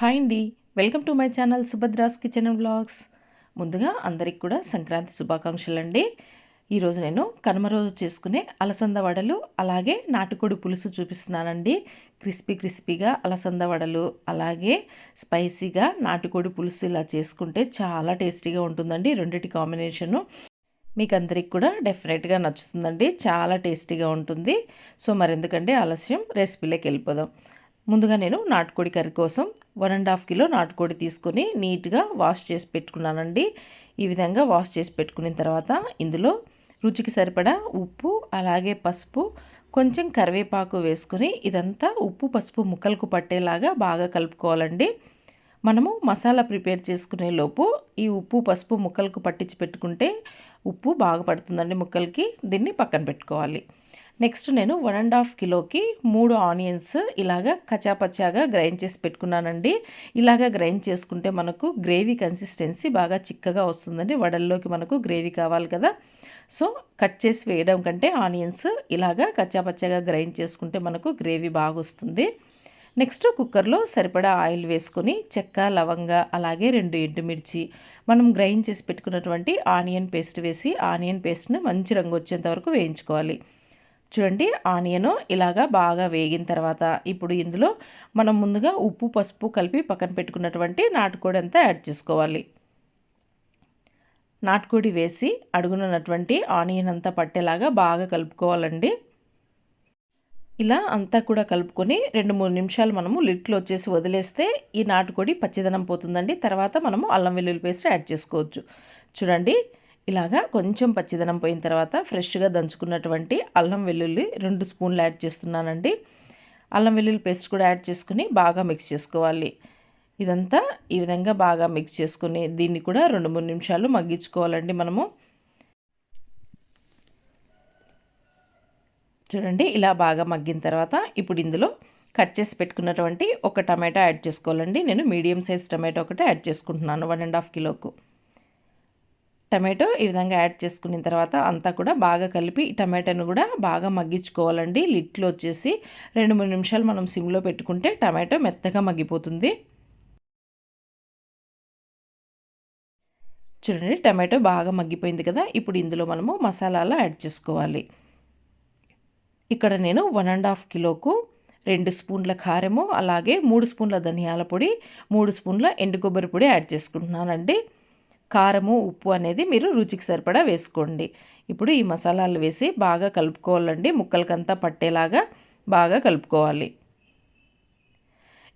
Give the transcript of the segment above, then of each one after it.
Hi అండి. Welcome to my channel Subhadra's kitchen blogs. ముందుగా అందరికి కూడా సంక్రాంతి శుభాకాంక్షలు అండి ఈరోజు నేను కనుమ రోజు చేసుకునే అలసంద వడలు అలాగే నాటుకోడి పులుసు చూపిస్తున్నానండి. క్రిస్పీ క్రిస్పీగా అలసంద వడలు అలాగే స్పైసీగా నాటుకోడి పులుసు ఇలా చేసుకుంటే చాలా టేస్టీగా ఉంటుందండి రెండింటి కాంబినేషను. మీకు అందరికి కూడా డెఫినెట్గా నచ్చుతుందండి. చాలా టేస్టీగా ఉంటుంది. సో మరెందుకంటే ఆలస్యం? రెసిపీలోకి వెళ్ళిపోదాం. ముందుగా నేను నాటుకోడి కర్రీ కోసం వన్ అండ్ హాఫ్ కిలో నాటుకోడి తీసుకొని నీట్గా వాష్ చేసి పెట్టుకున్నానండి. ఈ విధంగా వాష్ చేసి పెట్టుకున్న తర్వాత ఇందులో రుచికి సరిపడా ఉప్పు అలాగే పసుపు కొంచెం కరివేపాకు వేసుకొని ఇదంతా ఉప్పు పసుపు ముక్కలకు పట్టేలాగా బాగా కలుపుకోవాలండి. మనము మసాలా ప్రిపేర్ చేసుకునే లోపు ఈ ఉప్పు పసుపు ముక్కలకు పట్టించి పెట్టుకుంటే ఉప్పు బాగా పడుతుందండి ముక్కలకి. దీన్ని పక్కన పెట్టుకోవాలి. నెక్స్ట్ నేను వన్ అండ్ హాఫ్ కిలోకి మూడు ఆనియన్స్ ఇలాగా కచాపచాగా గ్రైండ్ చేసి పెట్టుకున్నానండి. ఇలాగా గ్రైండ్ చేసుకుంటే మనకు గ్రేవీ కన్సిస్టెన్సీ బాగా చిక్కగా వస్తుందండి. వడల్లోకి మనకు గ్రేవీ కావాలి కదా. సో కట్ చేసి వేయడం కంటే ఆనియన్స్ ఇలాగా కచ్చాపచ్చాగా గ్రైండ్ చేసుకుంటే మనకు గ్రేవీ బాగా వస్తుంది. నెక్స్ట్ కుక్కర్లో సరిపడా ఆయిల్ వేసుకొని చెక్క లవంగ అలాగే రెండు ఎండుమిర్చి మనం గ్రైండ్ చేసి పెట్టుకున్నటువంటి ఆనియన్ పేస్ట్ వేసి ఆనియన్ పేస్ట్ని మంచి రంగు వచ్చేంత వరకు వేయించుకోవాలి. చూడండి ఆనియన్ ఇలాగా బాగా వేగిన తర్వాత ఇప్పుడు ఇందులో మనం ముందుగా ఉప్పు పసుపు కలిపి పక్కన పెట్టుకున్నటువంటి నాటుకోడి అంతా యాడ్ చేసుకోవాలి. నాటుకోడి వేసి అడుగునున్నటువంటి ఆనియన్ అంతా పట్టేలాగా బాగా కలుపుకోవాలండి. ఇలా అంతా కూడా కలుపుకొని రెండు మూడు నిమిషాలు మనము లిట్లో వచ్చేసి వదిలేస్తే ఈ నాటుకోడి పచ్చిదనం పోతుందండి. తర్వాత మనము అల్లం వెల్లుల్లి పేస్ట్ యాడ్ చేసుకోవచ్చు. చూడండి ఇలాగా కొంచెం పచ్చిదనం పోయిన తర్వాత ఫ్రెష్గా దంచుకున్నటువంటి అల్లం వెల్లుల్లి రెండు స్పూన్లు యాడ్ చేస్తున్నానండి. అల్లం వెల్లుల్లి పేస్ట్ కూడా యాడ్ చేసుకుని బాగా మిక్స్ చేసుకోవాలి. ఇదంతా ఈ విధంగా బాగా మిక్స్ చేసుకుని దీన్ని కూడా రెండు మూడు నిమిషాలు మగ్గించుకోవాలండి మనము. చూడండి ఇలా బాగా మగ్గిన తర్వాత ఇప్పుడు ఇందులో కట్ చేసి పెట్టుకున్నటువంటి ఒక టమాటా యాడ్ చేసుకోవాలండి. నేను మీడియం సైజ్ టమాటో ఒకటి యాడ్ చేసుకుంటున్నాను వన్ అండ్ హాఫ్ కిలోకు. టమాటో ఈ విధంగా యాడ్ చేసుకున్న తర్వాత అంతా కూడా బాగా కలిపి టమాటాను కూడా బాగా మగ్గించుకోవాలండి. లిట్లో వచ్చేసి రెండు మూడు నిమిషాలు మనం సిమ్లో పెట్టుకుంటే టమాటో మెత్తగా మగ్గిపోతుంది. చూడండి టమాటో బాగా మగ్గిపోయింది కదా ఇప్పుడు ఇందులో మనము మసాలాలు యాడ్ చేసుకోవాలి. ఇక్కడ నేను వన్ అండ్ హాఫ్ కిలోకు రెండు స్పూన్ల కారము అలాగే మూడు స్పూన్ల ధనియాల పొడి మూడు స్పూన్ల ఎండు కొబ్బరి పొడి యాడ్ చేసుకుంటున్నానండి. కారము ఉప్పు అనేది మీరు రుచికి సరిపడా వేసుకోండి. ఇప్పుడు ఈ మసాలాలు వేసి బాగా కలుపుకోవాలండి. ముక్కలకంతా పట్టేలాగా బాగా కలుపుకోవాలి.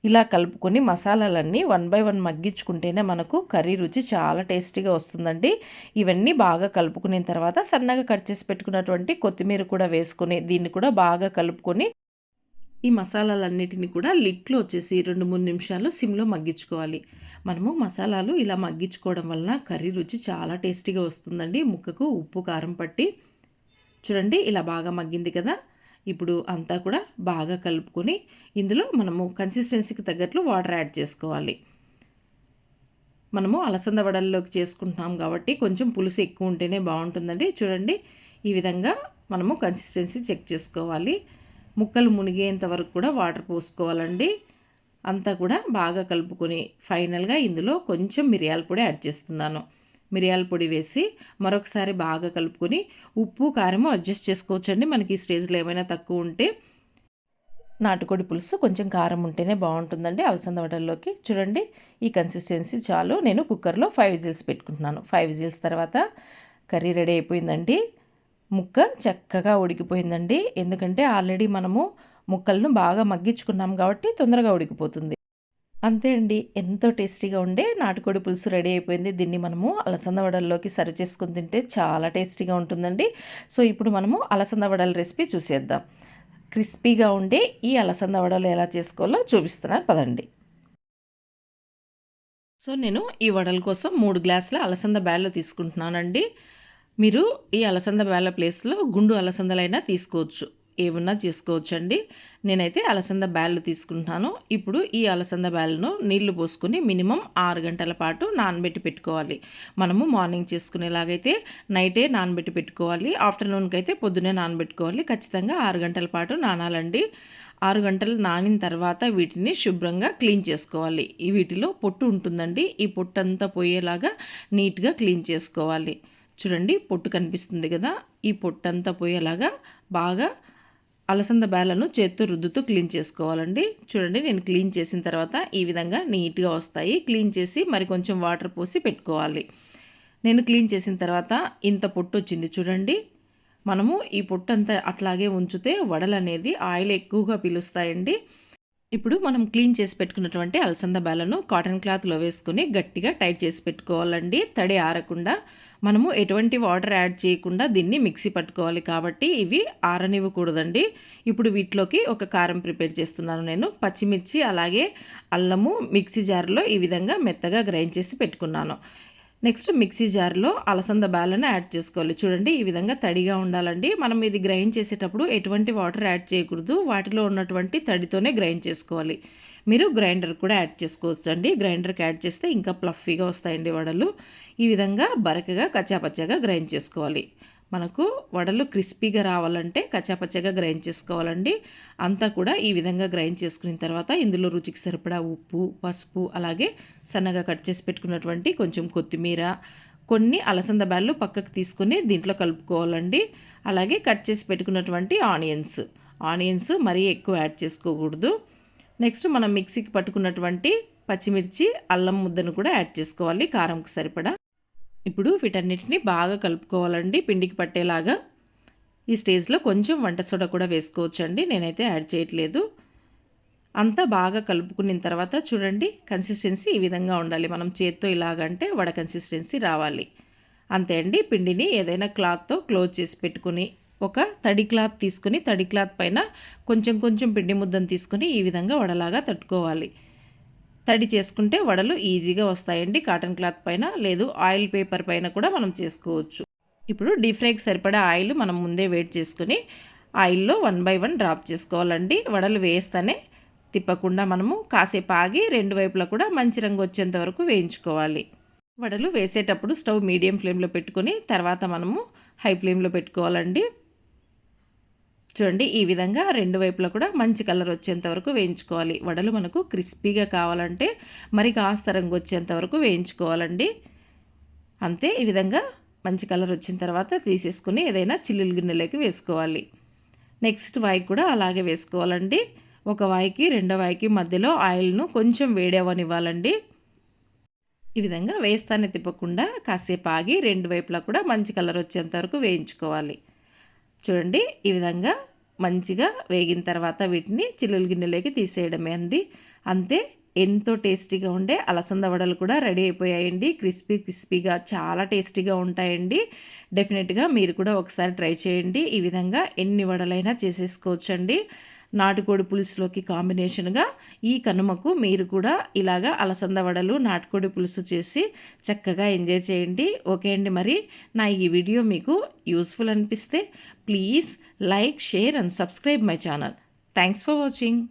ఇలా కలుపుకొని మసాలాలన్నీ వన్ బై వన్ మగ్గించుకుంటేనే మనకు కర్రీ రుచి చాలా టేస్టీగా వస్తుందండి. ఇవన్నీ బాగా కలుపుకున్న తర్వాత సన్నగా కట్ చేసి పెట్టుకున్నటువంటి కొత్తిమీర కూడా వేసుకొని దీన్ని కూడా బాగా కలుపుకొని ఈ మసాలాలన్నిటిని కూడా లిట్లో వచ్చేసి రెండు మూడు నిమిషాలు సిమ్లో మగ్గించుకోవాలి. మనము మసాలాలు ఇలా మగ్గించుకోవడం వలన కర్రీ రుచి చాలా టేస్టీగా వస్తుందండి. ముక్కకు ఉప్పు కారం పట్టి చూడండి ఇలా బాగా మగ్గింది కదా. ఇప్పుడు అంతా కూడా బాగా కలుపుకొని ఇందులో మనము కన్సిస్టెన్సీకి తగ్గట్లు వాటర్ యాడ్ చేసుకోవాలి. మనము అలసంద వడల్లోకి చేసుకుంటున్నాం కాబట్టి కొంచెం పులుసు ఎక్కువ ఉంటేనే బాగుంటుందండి. చూడండి ఈ విధంగా మనము కన్సిస్టెన్సీ చెక్ చేసుకోవాలి. ముక్కలు మునిగేంత వరకు కూడా వాటర్ పోసుకోవాలండి. అంతా కూడా బాగా కలుపుకొని ఫైనల్గా ఇందులో కొంచెం మిరియాల పొడి యాడ్ చేస్తున్నాను. మిరియాల పొడి వేసి మరొకసారి బాగా కలుపుకొని ఉప్పు కారము అడ్జస్ట్ చేసుకోవచ్చండి. మనకి ఈ స్టేజ్లో ఏమైనా తక్కువ ఉంటే నాటుకోడి పులుసు కొంచెం కారం ఉంటేనే బాగుంటుందండి అలసంద వడల్లోకి. చూడండి ఈ కన్సిస్టెన్సీ చాలు. నేను కుక్కర్లో ఫైవ్ విజిల్స్ పెట్టుకుంటున్నాను. ఫైవ్ విజిల్స్ తర్వాత కర్రీ రెడీ అయిపోయిందండి. ముక్క చక్కగా ఉడికిపోయిందండి. ఎందుకంటే ఆల్రెడీ మనము ముక్కలను బాగా మగ్గించుకున్నాం కాబట్టి తొందరగా ఉడికిపోతుంది. అంతే అండి. ఎంతో టేస్టీగా ఉండే నాటుకోడి పులుసు రెడీ అయిపోయింది. దీన్ని మనము అలసంద వడల్లోకి సర్వ్ చేసుకుని తింటే చాలా టేస్టీగా ఉంటుందండి. సో ఇప్పుడు మనము అలసంద వడల రెసిపీ చూసేద్దాం. క్రిస్పీగా ఉండే ఈ అలసంద వడలు ఎలా చేసుకోవాలో చూపిస్తున్నాను పదండి. సో నేను ఈ వడల కోసం మూడు గ్లాసుల అలసంద బ్యాళ్ళు తీసుకుంటున్నానండి. మీరు ఈ అలసంద బ్యాళ్ళ ప్లేస్లో గుండు అలసందలైనా తీసుకోవచ్చు. ఏమన్నా చేసుకోవచ్చండి. నేనైతే అలసంద బ్యాళ్ళు తీసుకుంటున్నాను ఇప్పుడు ఈ అలసంద బ్యాళ్ళను నీళ్ళు పోసుకుని మినిమం ఆరు గంటల పాటు నానబెట్టి పెట్టుకోవాలి. మనము మార్నింగ్ చేసుకునేలాగైతే నైటే నానబెట్టి పెట్టుకోవాలి. ఆఫ్టర్నూన్కి అయితే పొద్దునే నానబెట్టుకోవాలి. ఖచ్చితంగా ఆరు గంటల పాటు నానాలండి. ఆరు గంటలు నానిన తర్వాత వీటిని శుభ్రంగా క్లీన్ చేసుకోవాలి. ఈ వీటిలో పొట్టు ఉంటుందండి. ఈ పొట్టు అంతా పోయేలాగా నీట్గా క్లీన్ చేసుకోవాలి. చూడండి పొట్టు కనిపిస్తుంది కదా. ఈ పొట్టు అంతా పోయేలాగా బాగా అలసంద బేలను చేత్తో రుద్దుతూ క్లీన్ చేసుకోవాలండి. చూడండి నేను క్లీన్ చేసిన తర్వాత ఈ విధంగా నీట్గా వస్తాయి. క్లీన్ చేసి మరి కొంచెం వాటర్ పోసి పెట్టుకోవాలి. నేను క్లీన్ చేసిన తర్వాత ఇంత పొట్టు వచ్చింది చూడండి. మనము ఈ పొట్టు అంతా అట్లాగే ఉంచితే వడలు అనేది ఆయిల్ ఎక్కువగా పీలుస్తాయండి. ఇప్పుడు మనం క్లీన్ చేసి పెట్టుకున్నటువంటి అలసంద బేలను కాటన్ క్లాత్లో వేసుకొని గట్టిగా టైట్ చేసి పెట్టుకోవాలండి. తడి ఆరకుండా మనము ఎటువంటి వాటర్ యాడ్ చేయకుండా దీన్ని మిక్సీ పట్టుకోవాలి కాబట్టి ఇవి ఆరనివ్వకూడదండి. ఇప్పుడు వీటిలోకి ఒక కారం ప్రిపేర్ చేస్తున్నాను నేను. పచ్చిమిర్చి అలాగే అల్లము మిక్సీ జార్లో ఈ విధంగా మెత్తగా గ్రైండ్ చేసి పెట్టుకున్నాను. నెక్స్ట్ మిక్సీ జార్లో అలసంద బ్యాలను యాడ్ చేసుకోవాలి. చూడండి ఈ విధంగా తడిగా ఉండాలండి. మనం ఇది గ్రైండ్ చేసేటప్పుడు ఎటువంటి వాటర్ యాడ్ చేయకూడదు. వాటిలో ఉన్నటువంటి తడితోనే గ్రైండ్ చేసుకోవాలి. మీరు గ్రైండర్ కూడా యాడ్ చేసుకోవచ్చు అండి గ్రైండర్కి యాడ్ చేస్తే ఇంకా ప్లఫీగా వస్తాయండి వడలు. ఈ విధంగా బరకగా కచ్చాపచ్చాగా గ్రైండ్ చేసుకోవాలి. మనకు వడలు క్రిస్పీగా రావాలంటే కచ్చాపచ్చగా గ్రైండ్ చేసుకోవాలండి. అంతా కూడా ఈ విధంగా గ్రైండ్ చేసుకున్న తర్వాత ఇందులో రుచికి సరిపడా ఉప్పు పసుపు అలాగే సన్నగా కట్ చేసి పెట్టుకున్నటువంటి కొంచెం కొత్తిమీర కొన్ని అలసంద బ్యాళ్ళు పక్కకు తీసుకొని దీంట్లో కలుపుకోవాలండి. అలాగే కట్ చేసి పెట్టుకున్నటువంటి ఆనియన్స్. ఆనియన్స్ మరీ ఎక్కువ యాడ్ చేసుకోకూడదు. నెక్స్ట్ మనం మిక్సీకి పట్టుకున్నటువంటి పచ్చిమిర్చి అల్లం ముద్దను కూడా యాడ్ చేసుకోవాలి. కారంకి సరిపడా ఇప్పుడు వీటన్నిటిని బాగా కలుపుకోవాలండి పిండికి పట్టేలాగా. ఈ స్టేజ్లో కొంచెం వంట సోడా కూడా వేసుకోవచ్చండి నేనైతే యాడ్ చేయట్లేదు. అంతా బాగా కలుపుకున్న తర్వాత చూడండి కన్సిస్టెన్సీ ఈ విధంగా ఉండాలి. మనం చేత్తో ఇలాగంటే వడ కన్సిస్టెన్సీ రావాలి. అంతే అండి పిండిని ఏదైనా క్లాత్తో క్లోజ్ చేసి పెట్టుకుని ఒక తడి క్లాత్ తీసుకుని తడి క్లాత్ పైన కొంచెం కొంచెం పిండి ముద్దను తీసుకుని ఈ విధంగా వడలాగా తట్టుకోవాలి. తడి చేసుకుంటే వడలు ఈజీగా వస్తాయండి. కాటన్ క్లాత్ పైన లేదు ఆయిల్ పేపర్ పైన కూడా మనం చేసుకోవచ్చు. ఇప్పుడు డీప్ ఫ్రైకి సరిపడా ఆయిల్ మనం ముందే వెయిట్ చేసుకుని ఆయిల్లో వన్ బై వన్ డ్రాప్ చేసుకోవాలండి. వడలు వేస్తేనే తిప్పకుండా మనము కాసేపు ఆగి రెండు వైపులా కూడా మంచి రంగు వచ్చేంత వరకు వేయించుకోవాలి. వడలు వేసేటప్పుడు స్టవ్ మీడియం ఫ్లేమ్లో పెట్టుకొని తర్వాత మనము హై ఫ్లేమ్లో పెట్టుకోవాలండి. చూడండి ఈ విధంగా రెండు వైపులా కూడా మంచి కలర్ వచ్చేంత వరకు వేయించుకోవాలి. వడలు మనకు క్రిస్పీగా కావాలంటే మరి కాస్త రంగు వచ్చేంత వరకు వేయించుకోవాలండి. అంతే ఈ విధంగా మంచి కలర్ వచ్చిన తర్వాత తీసేసుకుని ఏదైనా చిల్లులు గిన్నెలోకి వేసుకోవాలి. నెక్స్ట్ వాయి కూడా అలాగే వేసుకోవాలండి. ఒక వాయికి రెండో వాయికి మధ్యలో ఆయిల్ను కొంచెం వేడేవనివ్వాలండి ఈ విధంగా వేస్తానే తిప్పకుండా కాసేపు ఆగి రెండు వైపులా కూడా మంచి కలర్ వచ్చేంత వరకు వేయించుకోవాలి. చూడండి ఈ విధంగా మంచిగా వేగిన తర్వాత వీటిని చిల్లుల గిన్నెలోకి తీసేయడమే అండి. అంతే ఎంతో టేస్టీగా ఉండే అలసంద వడలు కూడా రెడీ అయిపోయాయండి. క్రిస్పీ క్రిస్పీగా చాలా టేస్టీగా ఉంటాయండి. డెఫినెట్గా మీరు కూడా ఒకసారి ట్రై చేయండి. ఈ విధంగా ఎన్ని వడలైనా చేసేసుకోవచ్చండి. నాటుకోడి పులుసులోకి కాంబినేషన్గా ఈ కనుమకు మీరు కూడా ఇలాగా అలసంద వడలు నాటుకోడి పులుసు చేసి చక్కగా ఎంజాయ్ చేయండి. ఓకే అండి మరి. నా ఈ వీడియో మీకు యూస్ఫుల్ అనిపిస్తే please like share and subscribe my channel. Thanks for watching.